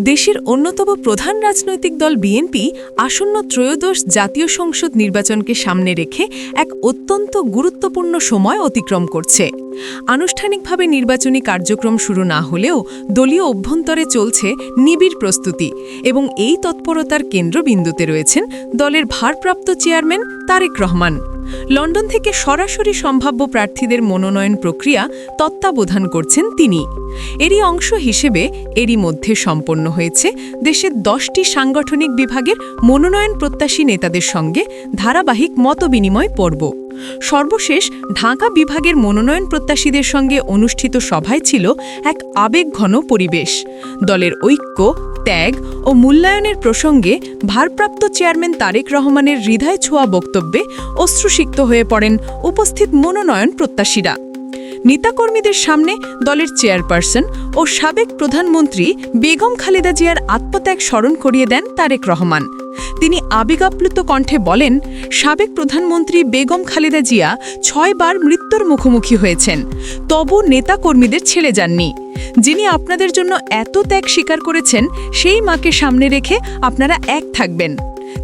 দেশের অন্যতম প্রধান রাজনৈতিক দল বিএনপি আসন্ন ত্রয়োদশ জাতীয় সংসদ নির্বাচনকে সামনে রেখে এক অত্যন্ত গুরুত্বপূর্ণ সময় অতিক্রম করছে। আনুষ্ঠানিকভাবে নির্বাচনী কার্যক্রম শুরু না হলেও দলীয় অভ্যন্তরে চলছে নিবিড় প্রস্তুতি এবং এই তৎপরতার কেন্দ্রবিন্দুতে রয়েছেন দলের ভারপ্রাপ্ত চেয়ারম্যান তারেক রহমান। লন্ডন থেকে সরাসরি সম্ভাব্য প্রার্থীদের মনোনয়ন প্রক্রিয়া তত্ত্বাবধান করছেন তিনি। এরই অংশ হিসেবে এরই মধ্যে সম্পন্ন হয়েছে দেশের দশটি সাংগঠনিক বিভাগের মনোনয়ন প্রত্যাশী নেতাদের সঙ্গে ধারাবাহিক মতবিনিময় পর্ব। সর্বশেষ ঢাকা বিভাগের মনোনয়ন প্রত্যাশীদের সঙ্গে অনুষ্ঠিত সভায় ছিল এক আবেগঘন পরিবেশ। দলের ঐক্য, ত্যাগ ও মূল্যায়নের প্রসঙ্গে ভারপ্রাপ্ত চেয়ারম্যান তারেক রহমানের হৃদয় ছোঁয়া বক্তব্যে অশ্রুসিক্ত হয়ে পড়েন উপস্থিত মনোনয়ন প্রত্যাশীরা। নেতাকর্মীদের সামনে দলের চেয়ারপারসন ও সাবেক প্রধানমন্ত্রী বেগম খালেদা জিয়ার আত্মত্যাগ স্মরণ করিয়ে দেন তারেক রহমান। তিনি আবেগাপ্লুত কণ্ঠে বলেন, সাবেক প্রধানমন্ত্রী বেগম খালেদা জিয়া ছয়বার মৃত্যুর মুখোমুখি হয়েছেন। তবু নেতাকর্মীদের ছেড়ে যাননি। যিনি আপনাদের জন্য এত ত্যাগ স্বীকার করেছেন, সেই মাকে সামনে রেখে আপনারা এক থাকবেন।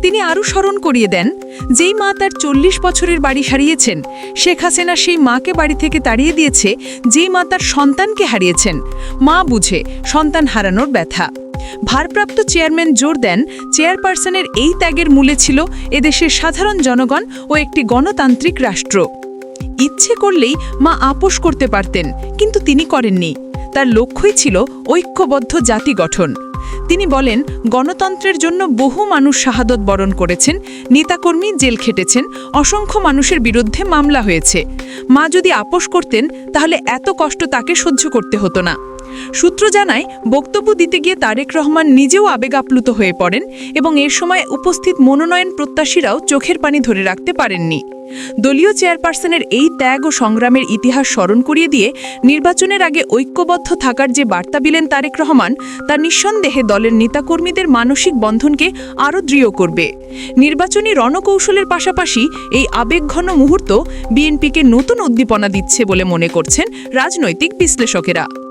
তিনি আরও স্মরণ করিয়ে দেন, যেই মা তার চল্লিশ বছরের বাড়ি হারিয়েছেন, শেখ হাসিনা সেই মাকে বাড়ি থেকে তাড়িয়ে দিয়েছে, যেই মা তার সন্তানকে হারিয়েছেন। মা বুঝে সন্তান হারানোর ব্যথা। ভারপ্রাপ্ত চেয়ারম্যান জোর দেন, চেয়ারপারসনের এই ত্যাগের মূলে ছিল এদেশের সাধারণ জনগণ ও একটি গণতান্ত্রিক রাষ্ট্র। ইচ্ছে করলেই মা আপোষ করতে পারতেন, কিন্তু তিনি করেননি। তার লক্ষ্যই ছিল ঐক্যবদ্ধ জাতি গঠন। তিনি বলেন, গণতন্ত্রের জন্য বহু মানুষ শাহাদত বরণ করেছেন, নেতাকর্মী জেল খেটেছেন, অসংখ্য মানুষের বিরুদ্ধে মামলা হয়েছে। মা যদি আপোষ করতেন, তাহলে এত কষ্ট তাকে সহ্য করতে হতো না। সূত্র জানায়, বক্তব্য দিতে গিয়ে তারেক রহমান নিজেও আবেগাপ্লুত হয়ে পড়েন এবং এর সময় উপস্থিত মনোনয়ন প্রত্যাশীরাও চোখের পানি ধরে রাখতে পারেননি। দলীয় চেয়ারপারসনের এই ত্যাগ ও সংগ্রামের ইতিহাস স্মরণ করিয়ে দিয়ে নির্বাচনের আগে ঐক্যবদ্ধ থাকার যে বার্তা দিলেন তারেক রহমান, তা নিঃসন্দেহে দলের নেতাকর্মীদের মানসিক বন্ধনকে আরও দৃঢ় করবে। নির্বাচনী রণকৌশলের পাশাপাশি এই আবেগঘন মুহূর্ত বিএনপিকে নতুন উদ্দীপনা দিচ্ছে বলে মনে করছেন রাজনৈতিক বিশ্লেষকেরা।